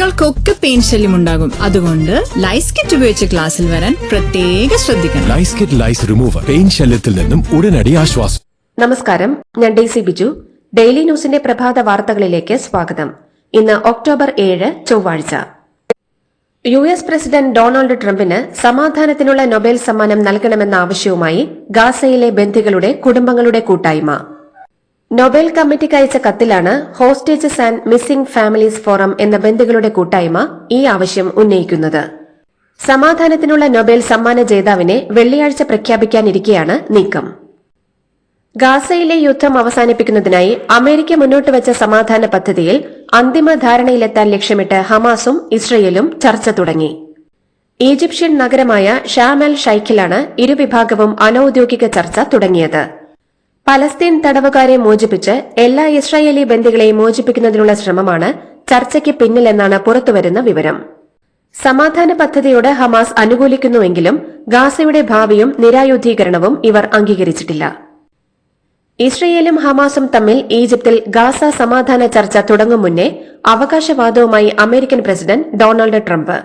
കുട്ടികൾക്കൊക്കെ പെയിൻ ശല്യം ഉണ്ടാകും. അതുകൊണ്ട് ലൈസ് കിറ്റ് ഉപയോഗിച്ച് ക്ലാസ്സിൽ വരാൻ പ്രത്യേക ശ്രദ്ധിക്കണം. Lice kit lice remover pain ശല്യത്തിൽ നിന്നും ഉടനടി ആശ്വാസം. നമസ്കാരം. ഞാൻ ഡെയ്സി ബിജു. ഡെയിലി ന്യൂസിന്റെ പ്രഭാത വാർത്തകളിലേക്ക് സ്വാഗതം. ഇന്ന് ഒക്ടോബർ ഏഴ് ചൊവ്വാഴ്ച. യു എസ് പ്രസിഡന്റ് ഡൊണാൾഡ് ട്രംപിന് സമാധാനത്തിനുള്ള നൊബേൽ സമ്മാനം നൽകണമെന്ന ആവശ്യവുമായി ഗാസയിലെ ബന്ധികളുടെ കുടുംബങ്ങളുടെ കൂട്ടായ്മ. നൊബേൽ കമ്മിറ്റിക്ക് അയച്ച കത്തിലാണ് hostages and missing families forum എന്ന ബന്ധുക്കളുടെ കൂട്ടായ്മ ഈ ആവശ്യം ഉന്നയിക്കുന്നത്. സമാധാനത്തിനുള്ള നൊബേൽ സമ്മാന ജേതാവിനെ വെള്ളിയാഴ്ച പ്രഖ്യാപിക്കാനിരിക്കെയാണ് നീക്കം. ഗാസയിലെ യുദ്ധം അവസാനിപ്പിക്കുന്നതിനായി അമേരിക്ക മുന്നോട്ട് വെച്ച സമാധാന പദ്ധതിയിൽ അന്തിമ ധാരണയിലെത്താൻ ലക്ഷ്യമിട്ട് ഹമാസും ഇസ്രയേലും ചർച്ച തുടങ്ങി. ഈജിപ്ഷ്യൻ നഗരമായ ഷാം അൽ ഷൈഖിലാണ് ഇരുവിഭാഗവും അനൌദ്യോഗിക ചർച്ച തുടങ്ങിയത്. പലസ്തീൻ തടവുകാരെ മോചിപ്പിച്ച് എല്ലാ ഇസ്രായേലി ബന്ദികളെയും മോചിപ്പിക്കുന്നതിനുള്ള ശ്രമമാണ് ചർച്ചയ്ക്ക് പിന്നിലെന്നാണ് പുറത്തുവരുന്ന വിവരം. സമാധാന പദ്ധതിയോട് ഹമാസ് അനുകൂലിക്കുന്നുവെങ്കിലും ഗാസയുടെ ഭാവിയും നിരായുധീകരണവും ഇവർ അംഗീകരിച്ചിട്ടില്ല. ഇസ്രയേലും ഹമാസും തമ്മിൽ ഈജിപ്തിൽ ഗാസ സമാധാന ചർച്ച തുടങ്ങും മുന്നേ അവകാശവാദവുമായി അമേരിക്കൻ പ്രസിഡന്റ് ഡൊണാൾഡ് ട്രംപ്.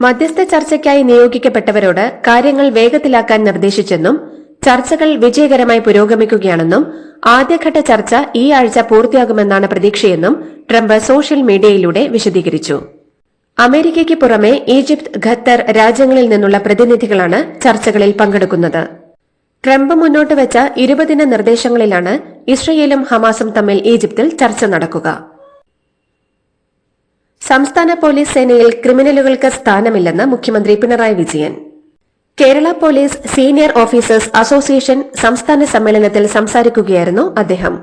മധ്യസ്ഥ ചർച്ചയ്ക്കായി നിയോഗിക്കപ്പെട്ടവരോട് കാര്യങ്ങൾ വേഗത്തിലാക്കാൻ നിർദ്ദേശിച്ചെന്നും ചർച്ചകൾ വിജയകരമായി പുരോഗമിക്കുകയാണെന്നും ആദ്യഘട്ട ചർച്ച ഈ ആഴ്ച പൂർത്തിയാകുമെന്നാണ് പ്രതീക്ഷയെന്നും ട്രംപ് സോഷ്യൽ മീഡിയയിലൂടെ വിശദീകരിച്ചു. അമേരിക്കയ്ക്ക് പുറമെ ഈജിപ്ത് ഖത്തർ രാജ്യങ്ങളിൽ നിന്നുള്ള പ്രതിനിധികളാണ് ചർച്ചകളിൽ പങ്കെടുക്കുന്നത്. ട്രംപ് മുന്നോട്ട് വെച്ച ഇരുപതിന നിർദ്ദേശങ്ങളിലാണ് ഇസ്രയേലും ഹമാസും തമ്മിൽ ഈജിപ്തിൽ ചർച്ച നടക്കുക. സംസ്ഥാന പോലീസ് സേനയിൽ ക്രിമിനലുകൾക്ക് സ്ഥാനമില്ലെന്ന് മുഖ്യമന്ത്രി Pinarayi Vijayan. Kerala police senior officers association സംസ്ഥാന സമ്മേളനത്തിൽ സംസാരിക്കുകയായിരുന്നു അദ്ദേഹം.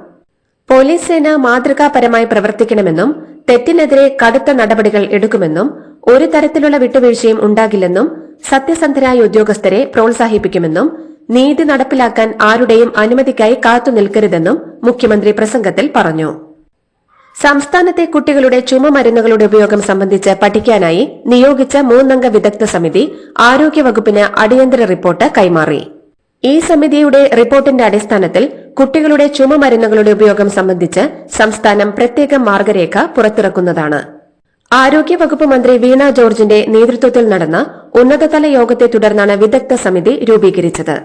പോലീസ് സേന മാതൃകാപരമായി പ്രവർത്തിക്കണമെന്നും തെറ്റിനെതിരെ കടുത്ത നടപടികൾ എടുക്കുമെന്നും ഒരു തരത്തിലുള്ള വിട്ടുവീഴ്ചയും ഉണ്ടാകില്ലെന്നും സത്യസന്ധരായ ഉദ്യോഗസ്ഥരെ പ്രോത്സാഹിപ്പിക്കുമെന്നും നീതി നടപ്പിലാക്കാൻ ആരുടെയും അനുമതിക്കായി കാത്തുനിൽക്കരുതെന്നും മുഖ്യമന്ത്രി പ്രസംഗത്തിൽ പറഞ്ഞു. സംസ്ഥാനത്തെ കുട്ടികളുടെ ചുമമരുന്നുകളുടെ ഉപയോഗം സംബന്ധിച്ച് പഠിക്കാനായി നിയോഗിച്ച മൂന്നംഗ വിദഗ്ധ സമിതി ആരോഗ്യവകുപ്പിന് അടിയന്തര റിപ്പോർട്ട് കൈമാറി. ഈ സമിതിയുടെ റിപ്പോർട്ടിന്റെ അടിസ്ഥാനത്തിൽ കുട്ടികളുടെ ചുമമരുന്നുകളുടെ ഉപയോഗം സംബന്ധിച്ച് സംസ്ഥാനം പ്രത്യേക മാർഗരേഖ പുറത്തിറക്കുന്നതാണ്. ആരോഗ്യവകുപ്പ് മന്ത്രി വീണ ജോർജിന്റെ നേതൃത്വത്തിൽ നടന്ന ഉന്നതതല യോഗത്തെ തുടർന്നാണ് വിദഗ്ധ സമിതി രൂപീകരിച്ചത്.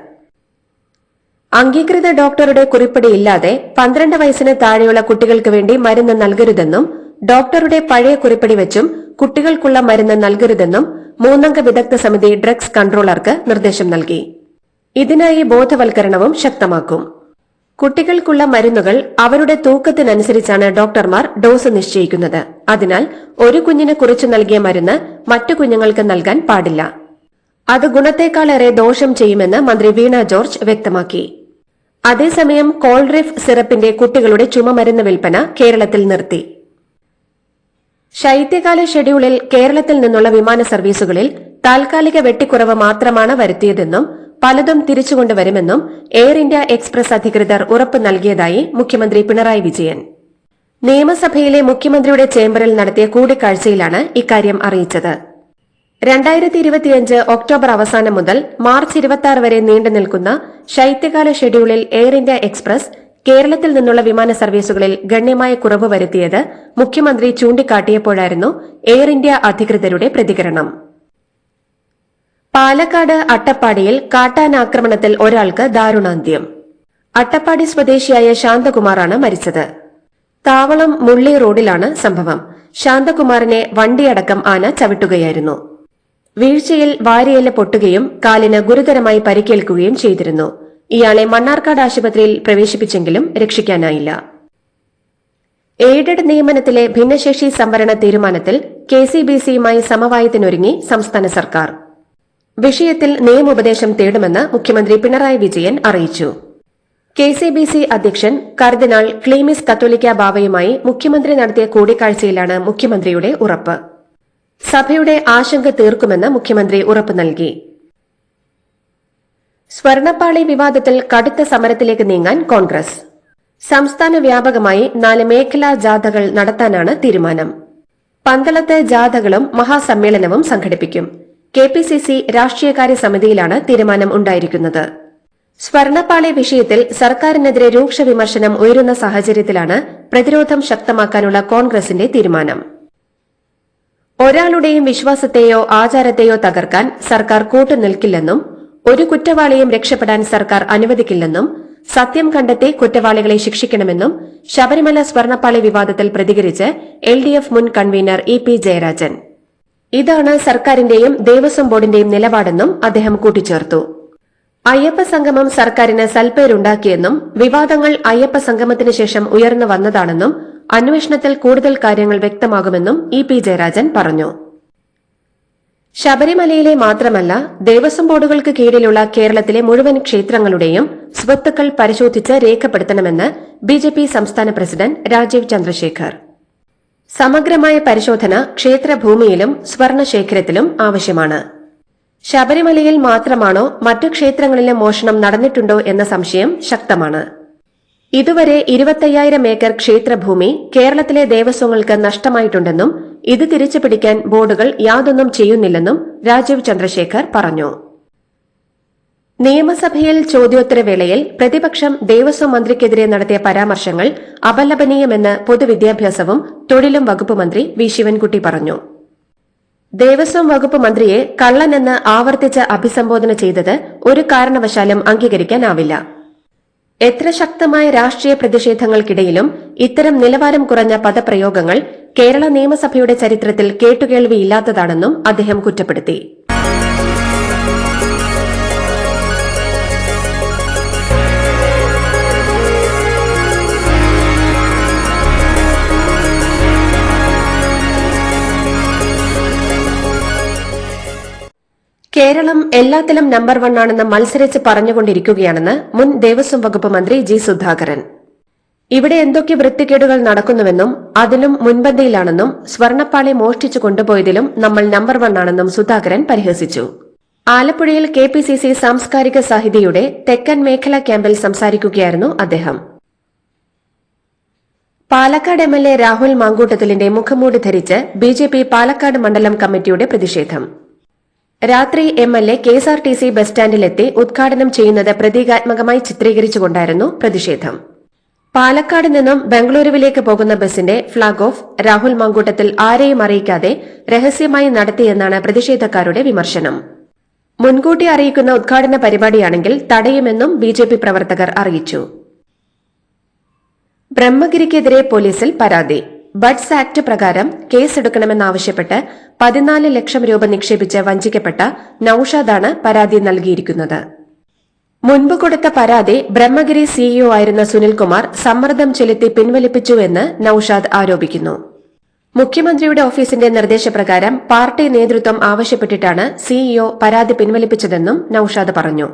അംഗീകൃത ഡോക്ടറുടെ കുറിപ്പടിയില്ലാതെ പന്ത്രണ്ട് വയസ്സിന് താഴെയുള്ള കുട്ടികൾക്ക് വേണ്ടി മരുന്ന് നൽകരുതെന്നും ഡോക്ടറുടെ പഴയ കുറിപ്പടി വെച്ചും കുട്ടികൾക്കുള്ള മരുന്ന് നൽകരുതെന്നും മൂന്നംഗ വിദഗ്ധ സമിതി ഡ്രഗ്സ് കൺട്രോളർക്ക് നിർദ്ദേശം നൽകി. ഇതിനായി ബോധവൽക്കരണവും ശക്തമാക്കും. കുട്ടികൾക്കുള്ള മരുന്നുകൾ അവരുടെ തൂക്കത്തിനനുസരിച്ചാണ് ഡോക്ടർമാർ ഡോസ് നിശ്ചയിക്കുന്നത്. അതിനാൽ ഒരു കുഞ്ഞിന് കുറിച്ചു നൽകിയ മരുന്ന് മറ്റു കുഞ്ഞുങ്ങൾക്ക് നൽകാൻ പാടില്ല. അത് ഗുണത്തേക്കാളേറെ ദോഷം ചെയ്യുമെന്ന് മന്ത്രി വീണ ജോർജ് വ്യക്തമാക്കി. അതേസമയം കോൾറിഫ് സിറപ്പിന്റെ കുട്ടികളുടെ ചുമമരുന്ന് വിൽപ്പന കേരളത്തിൽ നിർത്തി. ശൈത്യകാല ഷെഡ്യൂളിൽ കേരളത്തിൽ നിന്നുള്ള വിമാന സർവീസുകളിൽ താൽക്കാലിക വെട്ടിക്കുറവ് മാത്രമാണ് വരുത്തിയതെന്നും പലതും തിരിച്ചുകൊണ്ടുവരുമെന്നും എയർ ഇന്ത്യ എക്സ്പ്രസ് അധികൃതർ ഉറപ്പ് നൽകിയതായി മുഖ്യമന്ത്രി പിണറായി വിജയൻ. നിയമസഭയിലെ മുഖ്യമന്ത്രിയുടെ ചേംബറിൽ നടത്തിയ കൂടിക്കാഴ്ചയിലാണ് ഇക്കാര്യം അറിയിച്ചത്. രണ്ടായിരത്തി ഇരുപത്തിയഞ്ച് ഒക്ടോബർ അവസാനം മുതൽ മാർച്ച് ഇരുപത്തി വരെ നീണ്ടു നിൽക്കുന്ന ശൈത്യകാല ഷെഡ്യൂളിൽ എയർ ഇന്ത്യ എക്സ്പ്രസ് കേരളത്തിൽ നിന്നുള്ള വിമാന സർവീസുകളിൽ ഗണ്യമായ കുറവ് വരുത്തിയത് മുഖ്യമന്ത്രി ചൂണ്ടിക്കാട്ടിയപ്പോഴായിരുന്നു എയർ ഇന്ത്യ അധികൃതരുടെ പ്രതികരണം. പാലക്കാട് അട്ടപ്പാടിയിൽ കാട്ടാനാക്രമണത്തിൽ ഒരാൾക്ക് ദാരുണാന്ത്യം. അട്ടപ്പാടി സ്വദേശിയായ ശാന്തകുമാറാണ് മരിച്ചത്. താവളം മുള്ളി റോഡിലാണ് സംഭവം. ശാന്തകുമാറിനെ വണ്ടിയടക്കം ആന ചവിട്ടുകയായിരുന്നു. വീഴ്ചയിൽ വാരിയല്ല പൊട്ടുകയും കാലിന് ഗുരുതരമായി പരിക്കേൽക്കുകയും ചെയ്തിരുന്നു. ഇയാളെ മണ്ണാർക്കാട് ആശുപത്രിയിൽ പ്രവേശിപ്പിച്ചെങ്കിലും രക്ഷിക്കാനായില്ല. എയ്ഡഡ് നിയമനത്തിലെ ഭിന്നശേഷി സംവരണ തീരുമാനത്തിൽ കെ സി ബി സിയുമായി സമവായത്തിനൊരുങ്ങി സംസ്ഥാന സർക്കാർ. വിഷയത്തിൽ നിയമോപദേശം തേടുമെന്ന് മുഖ്യമന്ത്രി പിണറായി വിജയൻ അറിയിച്ചു. കെ സി ബി സി അധ്യക്ഷൻ കർദിനാൾ ക്ലീമിസ് കത്തോലിക്ക ബാവയുമായി മുഖ്യമന്ത്രി നടത്തിയ കൂടിക്കാഴ്ചയിലാണ് മുഖ്യമന്ത്രിയുടെ ഉറപ്പ്. സഭയുടെ ആശങ്ക തീർക്കുമെന്ന് മുഖ്യമന്ത്രി ഉറപ്പു നൽകി. സ്വർണപ്പാളി വിവാദത്തിൽ കടുത്ത സമരത്തിലേക്ക് നീങ്ങാൻ കോൺഗ്രസ്. സംസ്ഥാന വ്യാപകമായി നാല് മേഖലാ ജാഥകൾ നടത്താനാണ് തീരുമാനം. പന്തളത്ത് ജാഥകളും മഹാസമ്മേളനവും സംഘടിപ്പിക്കും. കെ പി സി സി രാഷ്ട്രീയകാര്യ സമിതിയിലാണ് തീരുമാനം ഉണ്ടായിരിക്കുന്നത്. സ്വർണപ്പാളി വിഷയത്തിൽ സർക്കാരിനെതിരെ രൂക്ഷ വിമർശനം ഉയരുന്ന സാഹചര്യത്തിലാണ് പ്രതിരോധം ശക്തമാക്കാനുള്ള കോൺഗ്രസിന്റെ തീരുമാനം. ഒരാളുടെയും വിശ്വാസത്തെയോ ആചാരത്തെയോ തകർക്കാൻ സർക്കാർ കൂട്ടുനിൽക്കില്ലെന്നും ഒരു കുറ്റവാളിയും രക്ഷപ്പെടാൻ സർക്കാർ അനുവദിക്കില്ലെന്നും സത്യം കണ്ടെത്തി കുറ്റവാളികളെ ശിക്ഷിക്കണമെന്നും ശബരിമല സ്വർണപ്പാളി വിവാദത്തിൽ പ്രതികരിച്ച് എൽ ഡി എഫ് മുൻ കൺവീനർ ഇ പി ജയരാജൻ. ഇതാണ് സർക്കാരിന്റെയും ദേവസ്വം ബോർഡിന്റെയും നിലപാടെന്നും അദ്ദേഹം കൂട്ടിച്ചേർത്തു. അയ്യപ്പ സംഗമം സർക്കാരിന് സൽപ്പേരുണ്ടാക്കിയെന്നും വിവാദങ്ങൾ അയ്യപ്പ സംഗമത്തിന് ശേഷം ഉയർന്നു വന്നതാണെന്നും അന്വേഷണത്തിൽ കൂടുതൽ കാര്യങ്ങൾ വ്യക്തമാകുമെന്നും ഇ പി ജയരാജൻ പറഞ്ഞു. ശബരിമലയിലെ മാത്രമല്ല ദേവസ്വം ബോർഡുകൾക്ക് കീഴിലുള്ള കേരളത്തിലെ മുഴുവൻ ക്ഷേത്രങ്ങളുടെയും സ്വത്തുക്കൾ പരിശോധിച്ച് രേഖപ്പെടുത്തണമെന്ന് ബിജെപി സംസ്ഥാന പ്രസിഡന്റ് രാജീവ് ചന്ദ്രശേഖർ. സമഗ്രമായ പരിശോധന ക്ഷേത്രഭൂമിയിലും സ്വർണശേഖരത്തിലും ആവശ്യമാണ്. ശബരിമലയിൽ മാത്രമാണോ മറ്റു ക്ഷേത്രങ്ങളിലെ മോഷണം നടന്നിട്ടുണ്ടോ എന്ന സംശയം ശക്തമാണ്. ഇതുവരെ ഇരുപത്തയ്യായിരം ഏക്കർ ക്ഷേത്രഭൂമി കേരളത്തിലെ ദേവസ്വങ്ങൾക്ക് നഷ്ടമായിട്ടുണ്ടെന്നും ഇത് തിരിച്ചു പിടിക്കാൻ ബോർഡുകൾ യാതൊന്നും ചെയ്യുന്നില്ലെന്നും രാജീവ് ചന്ദ്രശേഖർ പറഞ്ഞു. നിയമസഭയിൽ ചോദ്യോത്തരവേളയിൽ പ്രതിപക്ഷം ദേവസ്വം മന്ത്രിക്കെതിരെ നടത്തിയ പരാമർശങ്ങൾ അപലപനീയമെന്ന് പൊതുവിദ്യാഭ്യാസവും തൊഴിലും വകുപ്പ് മന്ത്രി വി. ശിവൻകുട്ടി പറഞ്ഞു. ദേവസ്വം വകുപ്പ് മന്ത്രിയെ കള്ളനെന്ന് ആവർത്തിച്ച് അഭിസംബോധന ചെയ്തത് ഒരു കാരണവശാലും അംഗീകരിക്കാനാവില്ല. എത്ര ശക്തമായ രാഷ്ട്രീയ പ്രതിഷേധങ്ങൾക്കിടയിലും ഇത്തരം നിലവാരം കുറഞ്ഞ പദപ്രയോഗങ്ങൾ കേരള നിയമസഭയുടെ ചരിത്രത്തിൽ കേട്ടുകേൾവിയില്ലാത്തതാണെന്നും അദ്ദേഹം കുറ്റപ്പെടുത്തി. കേരളം എല്ലാത്തിലും നമ്പർ വൺ ആണെന്ന് മത്സരിച്ച് പറഞ്ഞുകൊണ്ടിരിക്കുകയാണെന്ന് മുൻ ദേവസ്വം വകുപ്പ് മന്ത്രി ജി സുധാകരൻ. ഇവിടെ എന്തൊക്കെ വൃത്തികേടുകൾ നടക്കുന്നുവെന്നും അതിലും മുൻപന്തിയിലാണെന്നും സ്വർണപ്പാളി മോഷ്ടിച്ചു കൊണ്ടുപോയതിലും നമ്മൾ നമ്പർ വൺ ആണെന്നും സുധാകരൻ പരിഹസിച്ചു. ആലപ്പുഴയിൽ കെ പി സി സി സാംസ്കാരിക സാഹിതിയുടെ തെക്കൻ മേഖലാ ക്യാമ്പിൽ സംസാരിക്കുകയായിരുന്നു അദ്ദേഹം. Palakkad M L A Rahul മാങ്കൂട്ടത്തിലിന്റെ മുഖംമൂടി ധരിച്ച് ബി ജെ പി പാലക്കാട് മണ്ഡലം കമ്മിറ്റിയുടെ പ്രതിഷേധം. രാത്രി M L A K S R T C bus സ്റ്റാൻഡിലെത്തി ഉദ്ഘാടനം ചെയ്യുന്നത് പ്രതീകാത്മകമായി ചിത്രീകരിച്ചുകൊണ്ടായിരുന്നു പ്രതിഷേധം. പാലക്കാട് നിന്നും ബംഗളൂരുവിലേക്ക് പോകുന്ന ബസിന്റെ ഫ്ളാഗ് ഓഫ് രാഹുൽ മാങ്കൂട്ടത്തിൽ ആരെയും അറിയിക്കാതെ രഹസ്യമായി നടത്തിയെന്നാണ് പ്രതിഷേധക്കാരുടെ വിമർശനം. മുൻകൂട്ടി അറിയിക്കുന്ന ഉദ്ഘാടന പരിപാടിയാണെങ്കിൽ തടയുമെന്നും ബി ജെ പി പ്രവർത്തകർ അറിയിച്ചു. ബ്രഹ്മഗിരിക്കെതിരെ പോലീസിൽ പരാതി. ബഡ്സ് ആക്ട് പ്രകാരം കേസെടുക്കണമെന്നാവശ്യപ്പെട്ട് പതിനാല് ലക്ഷം രൂപ നിക്ഷേപിച്ച് വഞ്ചിക്കപ്പെട്ട നൌഷാദാണ് പരാതി നൽകിയിരിക്കുന്നത്. മുൻപ് കൊടുത്ത പരാതി ബ്രഹ്മഗിരി സിഇഒ ആയിരുന്ന സുനിൽകുമാർ സമ്മർദ്ദം ചെലുത്തി പിൻവലിപ്പിച്ചുവെന്ന് നൌഷാദ് ആരോപിക്കുന്നു. മുഖ്യമന്ത്രിയുടെ ഓഫീസിന്റെ നിർദ്ദേശപ്രകാരം പാർട്ടി നേതൃത്വം ആവശ്യപ്പെട്ടിട്ടാണ് സിഇഒ പരാതി പിൻവലിപ്പിച്ചതെന്നും നൌഷാദ് പറഞ്ഞു.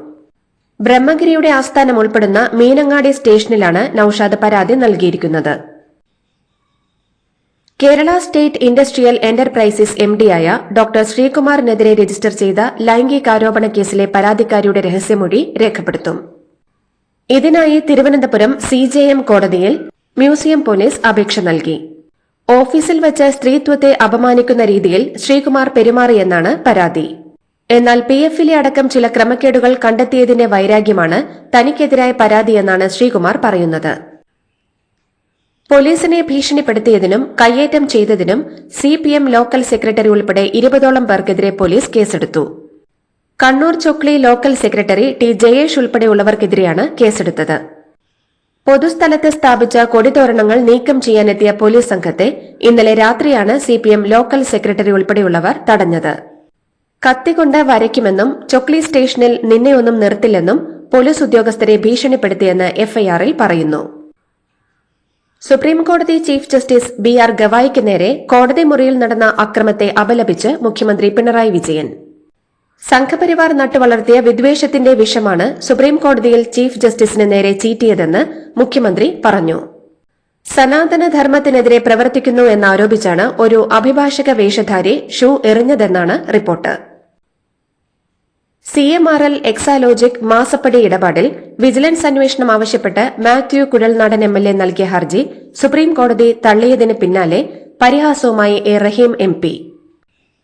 ബ്രഹ്മഗിരിയുടെ ആസ്ഥാനം ഉൾപ്പെടുന്ന മീനങ്ങാടി സ്റ്റേഷനിലാണ് നൌഷാദ് പരാതി നൽകിയിരിക്കുന്നത്. Kerala state industrial enterprises M ഡിയായ doctor ശ്രീകുമാറിനെതിരെ രജിസ്റ്റർ ചെയ്ത ലൈംഗികാരോപണ കേസിലെ പരാതിക്കാരിയുടെ രഹസ്യമൊഴി രേഖപ്പെടുത്തും. ഇതിനായി തിരുവനന്തപുരം സി ജെ എം കോടതിയിൽ മ്യൂസിയം പോലീസ് അപേക്ഷ നൽകി. ഓഫീസിൽ വെച്ച് സ്ത്രീത്വത്തെ അപമാനിക്കുന്ന രീതിയിൽ ശ്രീകുമാർ പെരുമാറിയെന്നാണ് പരാതി. എന്നാൽ പി എഫിലെ അടക്കം ചില ക്രമക്കേടുകൾ കണ്ടെത്തിയതിന്റെ വൈരാഗ്യമാണ് തനിക്കെതിരായ പരാതിയെന്നാണ് ശ്രീകുമാർ പറയുന്നത്. പോലീസിനെ ഭീഷണിപ്പെടുത്തിയതിനും കയ്യേറ്റം ചെയ്തതിനും C P M local secretary ഉൾപ്പെടെ ഇരുപതോളം പേർക്കെതിരെ പോലീസ് കേസെടുത്തു. Kannur Chokli local secretary T Jayesh ഉൾപ്പെടെയുള്ളവർക്കെതിരെയാണ് കേസെടുത്തത്. പൊതുസ്ഥലത്ത് സ്ഥാപിച്ച കൊടിതോരണങ്ങൾ നീക്കം ചെയ്യാനെത്തിയ പോലീസ് സംഘത്തെ ഇന്നലെ രാത്രിയാണ് സി ലോക്കൽ സെക്രട്ടറി ഉൾപ്പെടെയുള്ളവർ തടഞ്ഞത്. കത്തികൊണ്ട് വരയ്ക്കുമെന്നും ചൊക്ലി സ്റ്റേഷനിൽ നിന്നെയൊന്നും നിർത്തില്ലെന്നും പോലീസ് ഉദ്യോഗസ്ഥരെ ഭീഷണിപ്പെടുത്തിയെന്ന് എഫ്ഐആറിൽ പറയുന്നു. സുപ്രീംകോടതി ചീഫ് ജസ്റ്റിസ് ബി ആർ ഗവായിക്ക് നേരെ കോടതി മുറിയിൽ നടന്ന അക്രമത്തെ അപലപിച്ച് മുഖ്യമന്ത്രി പിണറായി വിജയൻ. സംഘപരിവാർ നട്ടുവളർത്തിയ വിദ്വേഷത്തിന്റെ വിഷമാണ് സുപ്രീംകോടതിയിൽ ചീഫ് ജസ്റ്റിസിന് നേരെ ചീറ്റിയതെന്ന് മുഖ്യമന്ത്രി പറഞ്ഞു. സനാതന ധർമ്മത്തിനെതിരെ പ്രവർത്തിക്കുന്നു എന്നാരോപിച്ചാണ് ഒരു അഭിഭാഷക വേഷധാരി shoe എറിഞ്ഞതെന്നാണ് report. C M R L Exalogic മാസപ്പടി ഇടപാടിൽ വിജിലൻസ് അന്വേഷണം ആവശ്യപ്പെട്ട് Mathew Kuzhalnadan M L A നൽകിയ ഹർജി സുപ്രീം കോടതി തള്ളിയതിന് പിന്നാലെ പരിഹാസവുമായി A Rahim M P.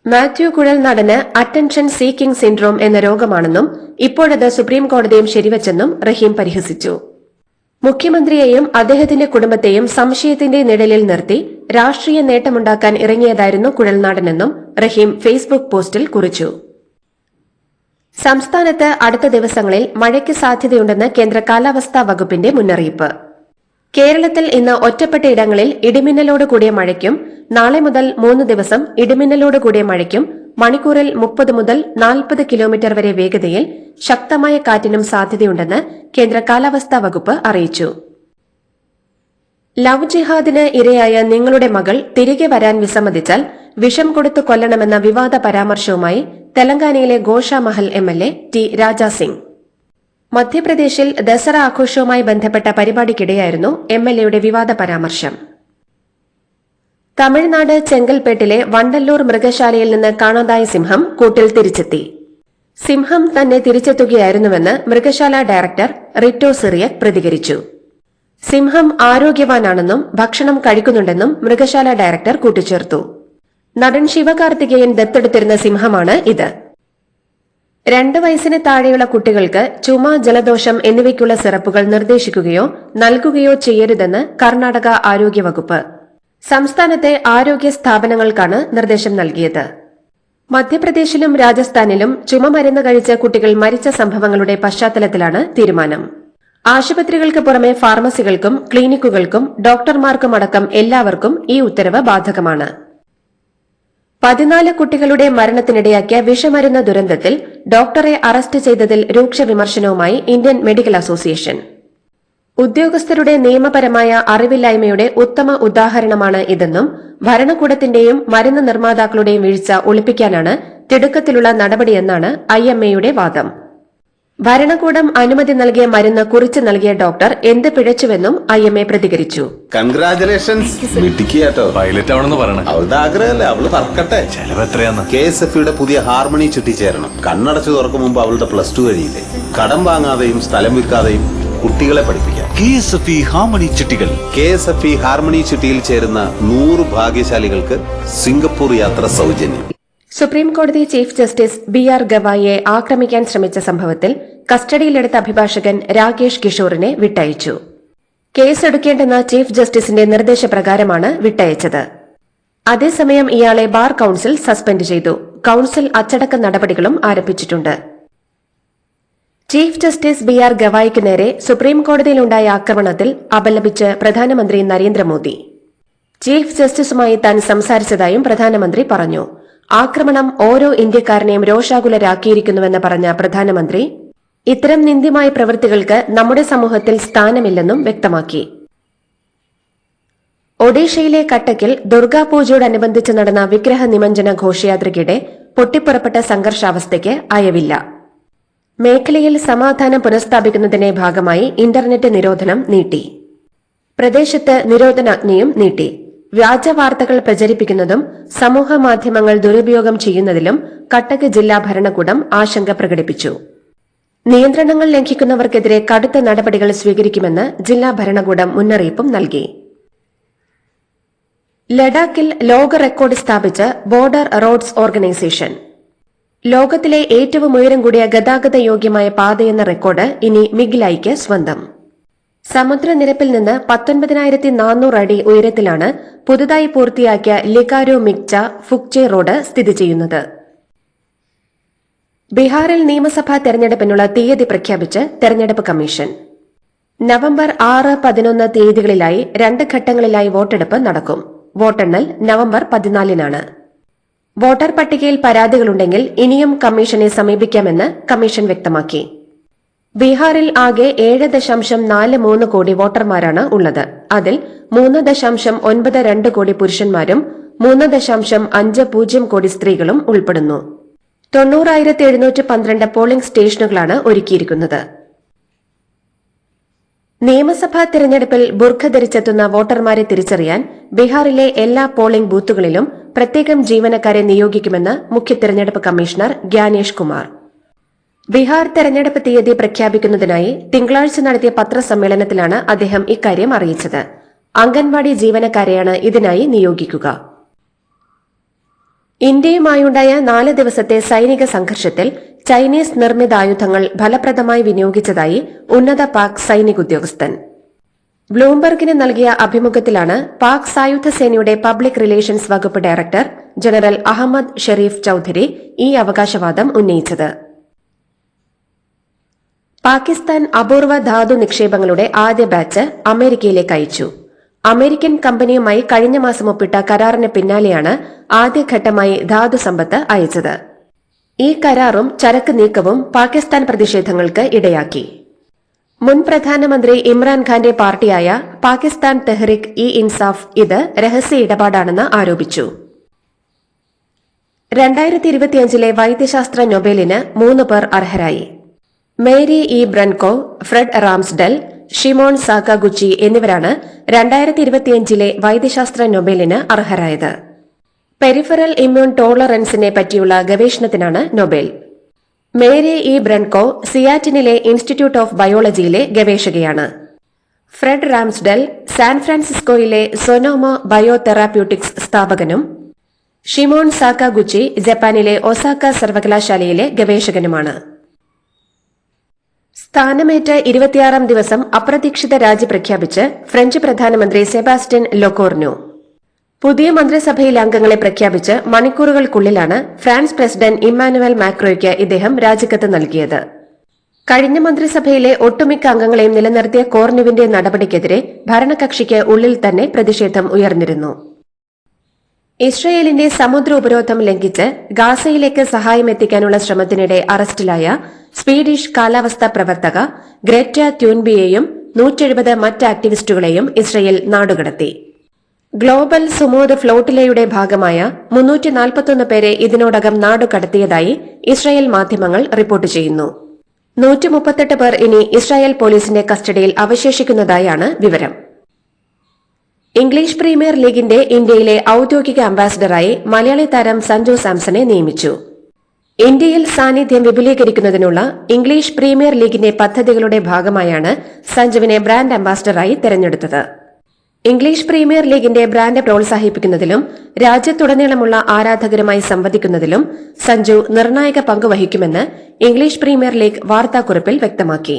Mathew കുഴൽനാടന് attention seeking syndrome എന്ന രോഗമാണെന്നും ഇപ്പോഴത് സുപ്രീം കോടതിയും ശരിവച്ചെന്നും റഹീം പരിഹസിച്ചു. മുഖ്യമന്ത്രിയെയും അദ്ദേഹത്തിന്റെ കുടുംബത്തെയും സംശയത്തിന്റെ നിഴലിൽ നിർത്തി രാഷ്ട്രീയ നേട്ടമുണ്ടാക്കാൻ ഇറങ്ങിയതായിരുന്നു കുഴൽനാടനെന്നും റഹീം ഫേസ്ബുക്ക് പോസ്റ്റിൽ കുറിച്ചു. സംസ്ഥാനത്ത് അടുത്ത ദിവസങ്ങളിൽ മഴയ്ക്ക് സാധ്യതയുണ്ടെന്ന് കേന്ദ്ര കാലാവസ്ഥാ വകുപ്പിന്റെ മുന്നറിയിപ്പ്. കേരളത്തിൽ ഇന്ന് ഒറ്റപ്പെട്ട ഇടങ്ങളിൽ ഇടിമിന്നലോട് കൂടിയ മഴയ്ക്കും നാളെ മുതൽ മൂന്ന് ദിവസം ഇടിമിന്നലോട് കൂടിയ മഴയ്ക്കും മണിക്കൂറിൽ മുപ്പത് മുതൽ നാൽപ്പത് കിലോമീറ്റർ വരെ വേഗതയിൽ ശക്തമായ കാറ്റിനും സാധ്യതയുണ്ടെന്ന് കേന്ദ്ര കാലാവസ്ഥാ വകുപ്പ് അറിയിച്ചു. ലവ് ജിഹാദിന് ഇരയായ നിങ്ങളുടെ മകൾ തിരികെ വരാൻ വിസമ്മതിച്ചാൽ വിഷം കൊടുത്തു കൊല്ലണമെന്ന വിവാദ പരാമർശവുമായി തെലങ്കാനയിലെ Goshamahal M L A T Rajasingh. മധ്യപ്രദേശിൽ ദസറ ആഘോഷവുമായി ബന്ധപ്പെട്ട പരിപാടിക്കിടെയായിരുന്നു എം എൽ എയുടെ വിവാദ പരാമർശം. തമിഴ്നാട് ചെങ്കൽപ്പേട്ടിലെ വണ്ടല്ലൂർ മൃഗശാലയിൽ നിന്ന് കാണാതായ സിംഹം കൂട്ടിൽ തിരിച്ചെത്തി. സിംഹം തന്നെ തിരിച്ചെത്തുകയായിരുന്നുവെന്ന് മൃഗശാല ഡയറക്ടർ റിറ്റോ സിറിയക് പ്രതികരിച്ചു. സിംഹം ആരോഗ്യവാനാണെന്നും ഭക്ഷണം കഴിക്കുന്നുണ്ടെന്നും മൃഗശാല ഡയറക്ടർ കൂട്ടിച്ചേർത്തു. നടൻ ശിവകാർത്തികേയൻ ദത്തെടുത്തിരുന്ന സിംഹമാണ് ഇത്. രണ്ട് വയസ്സിന് താഴെയുള്ള കുട്ടികൾക്ക് ചുമ ജലദോഷം എന്നിവയ്ക്കുള്ള സിറപ്പുകൾ നിർദ്ദേശിക്കുകയോ നൽകുകയോ ചെയ്യരുതെന്ന് കർണാടക ആരോഗ്യവകുപ്പ്. സംസ്ഥാനത്തെ ആരോഗ്യ സ്ഥാപനങ്ങൾക്കാണ് നിർദ്ദേശം നൽകിയത്. മധ്യപ്രദേശിലും രാജസ്ഥാനിലും ചുമ മരുന്ന് കഴിച്ച കുട്ടികൾ മരിച്ച സംഭവങ്ങളുടെ പശ്ചാത്തലത്തിലാണ് തീരുമാനം. ആശുപത്രികൾക്ക് പുറമെ ഫാർമസികൾക്കും ക്ലിനിക്കുകൾക്കും ഡോക്ടർമാർക്കുമടക്കം എല്ലാവർക്കും ഈ ഉത്തരവ് ബാധകമാണ്. പതിനാല് കുട്ടികളുടെ മരണത്തിനിടയാക്കിയ വിഷമരുന്ന് ദുരന്തത്തിൽ ഡോക്ടറെ അറസ്റ്റ് ചെയ്തതിൽ രൂക്ഷ വിമർശനവുമായി ഇന്ത്യൻ മെഡിക്കൽ അസോസിയേഷൻ. ഉദ്യോഗസ്ഥരുടെ നിയമപരമായ അറിവില്ലായ്മയുടെ ഉത്തമ ഉദാഹരണമാണ് ഇതെന്നും ഭരണകൂടത്തിന്റെയും മരുന്ന് നിർമ്മാതാക്കളുടെയും വീഴ്ച ഒളിപ്പിക്കാനാണ് തിടുക്കത്തിലുള്ള നടപടിയെന്നാണ് ഐഎംഎയുടെ വാദം. ഭരണകൂടം അനുമതി നൽകിയ മരുന്ന് കുറിച്ച് നൽകിയ ഡോക്ടർ എന്ത് പിഴച്ചുവെന്നും ഐഎംഎ പ്രതികരിച്ചു. കൺഗ്രാചുലേഷൻസ് മിടുക്കിയാട്ടോ പൈലറ്റ് ആവണമെന്ന് പറയണേ. അവളുടെ ആഗ്രഹമല്ലേ? അവൾ പറക്കട്ടെ ചെലവ് എത്രയാന്ന്? കെ എസ് എഫ് യുടെ പുതിയ ഹാർമണി ചുറ്റി ചേരണം കണ്ണടച്ചു തുറക്കും മുമ്പ് അവളുടെ പ്ലസ് ടു കഴിയില്ലേ? കടം വാങ്ങാതെയും സ്ഥലം വിൽക്കാതെയും കുട്ടികളെ പഠിപ്പിക്കാം. K S F E harmony ചിട്ടികൾ K S F E harmony ചുറ്റിയിൽ ചേരുന്ന നൂറ് ഭാഗ്യശാലികൾക്ക് സിംഗപ്പൂർ യാത്ര സൗജന്യം. സുപ്രീം കോടതി ചീഫ് ജസ്റ്റിസ് ബി ആർ ഗവായിയെ ആക്രമിക്കാൻ ശ്രമിച്ച സംഭവത്തിൽ കസ്റ്റഡിയിലെടുത്ത അഭിഭാഷകൻ രാകേഷ് കിഷോറിനെ വിട്ടയച്ചു. കേസെടുക്കേണ്ടെന്ന ചീഫ് ജസ്റ്റിസിന്റെ നിർദ്ദേശപ്രകാരമാണ് വിട്ടയച്ചത്. അതേസമയം ഇയാളെ ബാർ കൌൺസിൽ സസ്പെൻഡ് ചെയ്തു. കൌൺസിൽ അച്ചടക്ക നടപടികളും ആരംഭിച്ചിട്ടുണ്ട്. ചീഫ് ജസ്റ്റിസ് ബി ആർ ഗവായിക്ക് നേരെ സുപ്രീംകോടതിയിലുണ്ടായ ആക്രമണത്തിൽ അപലപിച്ച് പ്രധാനമന്ത്രി നരേന്ദ്രമോദി. ചീഫ് ജസ്റ്റിസുമായി താൻ സംസാരിച്ചതായും പ്രധാനമന്ത്രി പറഞ്ഞു. ആക്രമണം ഓരോ ഇന്ത്യക്കാരനെയും രോഷാകുലരാക്കിയിരിക്കുന്നുവെന്ന് പറഞ്ഞ പ്രധാനമന്ത്രി ഇത്തരം നിന്ദ്യമായ പ്രവൃത്തികൾക്ക് നമ്മുടെ സമൂഹത്തിൽ സ്ഥാനമില്ലെന്നും വ്യക്തമാക്കി. ഒഡീഷയിലെ കട്ടക്കിൽ ദുർഗാപൂജയോടനുബന്ധിച്ച് നടന്ന വിഗ്രഹ നിമഞ്ജന ഘോഷയാത്രയ്ക്കിടെ പൊട്ടിപ്പുറപ്പെട്ട സംഘർഷാവസ്ഥയ്ക്ക് അയവില്ല. മേഖലയിൽ സമാധാനം പുനഃസ്ഥാപിക്കുന്നതിന്റെ ഭാഗമായി ഇന്റർനെറ്റ് നിരോധനം നീട്ടി. പ്രദേശത്ത് നിരോധനാജ്ഞയും നീട്ടി. വ്യാജ വാർത്തകൾ പ്രചരിപ്പിക്കുന്നതും സമൂഹ മാധ്യമങ്ങൾ ദുരുപയോഗം ചെയ്യുന്നതിലും കട്ടക്ക് ജില്ലാ ഭരണകൂടം ആശങ്ക പ്രകടിപ്പിച്ചു. നിയന്ത്രണങ്ങൾ ലംഘിക്കുന്നവർക്കെതിരെ കടുത്ത നടപടികൾ സ്വീകരിക്കുമെന്ന് ജില്ലാ ഭരണകൂടം മുന്നറിയിപ്പും നൽകി. ലഡാക്കിൽ ലോക റെക്കോർഡ് സ്ഥാപിച്ച് ബോർഡർ റോഡ്സ് ഓർഗനൈസേഷൻ. ലോകത്തിലെ ഏറ്റവും ഉയരം കൂടിയ ഗതാഗത യോഗ്യമായ പാതയെന്ന റെക്കോർഡ് ഇനി മിഗ്ലായിക്ക് സ്വന്തം. സമുദ്രനിരപ്പിൽ നിന്ന് പത്തൊൻപതിനായിരത്തി നാനൂറ് അടി ഉയരത്തിലാണ് പുതുതായി പൂർത്തിയാക്കിയ ലിഗാരോ മിക്ച ഫുക്ചെ റോഡ് സ്ഥിതി ചെയ്യുന്നത്. ബീഹാറിൽ നിയമസഭാ തെരഞ്ഞെടുപ്പിനുള്ള തീയതി പ്രഖ്യാപിച്ച് തെരഞ്ഞെടുപ്പ് കമ്മീഷൻ. നവംബർ ആറ് പതിനൊന്ന് തീയതികളിലായി രണ്ട് ഘട്ടങ്ങളിലായി വോട്ടെടുപ്പ് നടക്കും. വോട്ടെണ്ണൽ നവംബർ പതിനാലിനാണ്. വോട്ടർ പട്ടികയിൽ പരാതികളുണ്ടെങ്കിൽ ഇനിയും കമ്മീഷനെ സമീപിക്കാമെന്ന് കമ്മീഷൻ വ്യക്തമാക്കി. ബീഹാറിൽ ആകെ ഏഴ് ദശാംശം നാല് മൂന്ന് കോടി വോട്ടർമാരാണ് ഉള്ളത്. അതിൽ മൂന്ന് ദശാംശം ഒൻപത് രണ്ട് കോടി പുരുഷന്മാരും മൂന്ന് ദശാംശം അഞ്ച് പൂജ്യം കോടി സ്ത്രീകളും ഉൾപ്പെടുന്നു. തൊണ്ണൂറായിരത്തി എഴുന്നൂറ്റി പന്ത്രണ്ട് പോളിംഗ് സ്റ്റേഷനുകളാണ് ഒരുക്കിയിരിക്കുന്നത്. നിയമസഭാ തെരഞ്ഞെടുപ്പിൽ ബുർഖ ധരിച്ചെത്തുന്ന വോട്ടർമാരെ തിരിച്ചറിയാൻ ബീഹാറിലെ എല്ലാ പോളിംഗ് ബൂത്തുകളിലും പ്രത്യേകം ജീവനക്കാരെ നിയോഗിക്കുമെന്ന് മുഖ്യ തെരഞ്ഞെടുപ്പ് കമ്മീഷണർ ഗ്യാനേഷ് കുമാർ. ബീഹാർ തെരഞ്ഞെടുപ്പ് തീയതി പ്രഖ്യാപിക്കുന്നതിനായി തിങ്കളാഴ്ച നടത്തിയ പത്രസമ്മേളനത്തിലാണ് അദ്ദേഹം ഇക്കാര്യം അറിയിച്ചത്. അംഗൻവാടി ജീവനക്കാരെയാണ് ഇതിനായി നിയോഗിക്കുക. ഇന്ത്യയുമായുണ്ടായ നാല് ദിവസത്തെ സൈനിക സംഘർഷത്തിൽ ചൈനീസ് നിർമ്മിത ആയുധങ്ങൾ ഫലപ്രദമായി വിനിയോഗിച്ചതായി ഉന്നത പാക് സൈനിക ഉദ്യോഗസ്ഥൻ. ബ്ലൂംബർഗിന് നൽകിയ അഭിമുഖത്തിലാണ് പാക് സായുധ സേനയുടെ പബ്ലിക് റിലേഷൻസ് വകുപ്പ് ഡയറക്ടർ ജനറൽ അഹമ്മദ് ഷെരീഫ് ചൌധരി ഈ അവകാശവാദം ഉന്നയിച്ചത്. പാകിസ്ഥാൻ അപൂർവ ധാതു നിക്ഷേപങ്ങളുടെ ആദ്യ ബാച്ച് അമേരിക്കയിലേക്ക് അയച്ചു. അമേരിക്കൻ കമ്പനിയുമായി കഴിഞ്ഞ മാസം ഒപ്പിട്ട കരാറിന് പിന്നാലെയാണ് ആദ്യഘട്ടമായി ധാതു സമ്പത്ത് അയച്ചത്. ഈ കരാറും ചരക്ക് നീക്കവും പാകിസ്ഥാൻ പ്രതിഷേധങ്ങൾക്ക് ഇടയാക്കി. മുൻ പ്രധാനമന്ത്രി ഇമ്രാൻഖാന്റെ പാർട്ടിയായ പാകിസ്ഥാൻ തെഹ്റിക് ഇ ഇൻസാഫ് ഇത് രഹസ്യ ഇടപാടാണെന്ന് ആരോപിച്ചു. രണ്ടായിരത്തി ഇരുപത്തിയഞ്ചിലെ വൈദ്യശാസ്ത്ര നൊബേലിന് മൂന്ന് പേർ അർഹരായി. Mary E. Brunkow Fred Ramsdell Shimon Sakaguchi എന്നിവരാണ് രണ്ടായിരത്തി ഇരുപത്തിയഞ്ചിലെ വൈദ്യശാസ്ത്ര നൊബേലിന് അർഹരായത്. പെരിഫറൽ ഇമ്മ്യൂൺ ടോളറൻസിനെ പറ്റിയുള്ള ഗവേഷണത്തിനാണ് നൊബേൽ. Mary E. ബ്രൻകോ സിയാറ്റിനിലെ ഇൻസ്റ്റിറ്റ്യൂട്ട് ഓഫ് ബയോളജിയിലെ ഗവേഷകയാണ്. ഫ്രെഡ് റാംസ്ഡെൽ സാൻ ഫ്രാൻസിസ്കോയിലെ സൊനോമ ബയോതെറാപ്യൂട്ടിക്സ് സ്ഥാപകനും ഷിമോൺ സാക്കാഗുച്ചി ജപ്പാനിലെ ഒസാക്ക സർവകലാശാലയിലെ ഗവേഷകനുമാണ്. സ്ഥാനമേറ്റ ഇരുപത്തിയാറാം ദിവസം അപ്രതീക്ഷിത രാജി പ്രഖ്യാപിച്ച് ഫ്രഞ്ച് പ്രധാനമന്ത്രി സെബാസ്റ്റ്യൻ ലൊക്കോർനു പുതിയ മന്ത്രിസഭയിലെ അംഗങ്ങളെ പ്രഖ്യാപിച്ച് മണിക്കൂറുകൾക്കുള്ളിലാണ് ഫ്രാൻസ് പ്രസിഡന്റ് ഇമ്മാനുവൽ മാക്രോയ്ക്ക് ഇദ്ദേഹം രാജിക്കത്ത് നൽകിയത്. കഴിഞ്ഞ മന്ത്രിസഭയിലെ ഒട്ടുമിക്ക അംഗങ്ങളെയും നിലനിർത്തിയ കോർനുവിന്റെ നടപടിക്കെതിരെ ഭരണകക്ഷിക്ക് ഉള്ളിൽ തന്നെ പ്രതിഷേധം ഉയർന്നിരുന്നു. ഇസ്രയേലിന്റെ സമുദ്ര ഉപരോധം ലംഘിച്ച് ഗാസയിലേക്ക് സഹായം എത്തിക്കാനുള്ള ശ്രമത്തിനിടെ അറസ്റ്റിലായ സ്വീഡിഷ് കാലാവസ്ഥാ പ്രവർത്തക ഗ്രേറ്റ ട്യൂൻബിയെയും നൂറ്റെഴുപത് മറ്റ് ആക്ടിവിസ്റ്റുകളെയും ഇസ്രയേൽ നാടുകടത്തി. ഗ്ലോബൽ സുമോദ് ഫ്ലോട്ടിലയുടെ ഭാഗമായ മുന്നൂറ്റി നാൽപ്പത്തൊന്ന് പേരെ ഇതിനോടകം നാടുകടത്തിയതായി ഇസ്രായേൽ മാധ്യമങ്ങൾ റിപ്പോർട്ട് ചെയ്യുന്നു. നൂറ്റി മുപ്പത്തെട്ട് പേർ ഇനി ഇസ്രായേൽ പോലീസിന്റെ കസ്റ്റഡിയിൽ അവശേഷിക്കുന്നതായാണ് വിവരം. ഇംഗ്ലീഷ് പ്രീമിയർ ലീഗിന്റെ ഇന്ത്യയിലെ ഔദ്യോഗിക അംബാസിഡറായി മലയാളി താരം സഞ്ജു സാംസനെ നിയമിച്ചു. ഇന്ത്യയിൽ സാന്നിധ്യം വിപുലീകരിക്കുന്നതിനുള്ള ഇംഗ്ലീഷ് പ്രീമിയർ ലീഗിന്റെ പദ്ധതികളുടെ ഭാഗമായാണ് സഞ്ജുവിനെ ബ്രാൻഡ് അംബാസിഡറായി തെരഞ്ഞെടുത്തത്. ഇംഗ്ലീഷ് പ്രീമിയർ ലീഗിന്റെ ബ്രാൻഡ് പ്രോത്സാഹിപ്പിക്കുന്നതിലും രാജ്യത്തുടനീളമുള്ള ആരാധകരുമായി സംവദിക്കുന്നതിലും സഞ്ജു നിർണായക പങ്കുവഹിക്കുമെന്ന് ഇംഗ്ലീഷ് പ്രീമിയർ ലീഗ് വാർത്താക്കുറിപ്പിൽ വ്യക്തമാക്കി.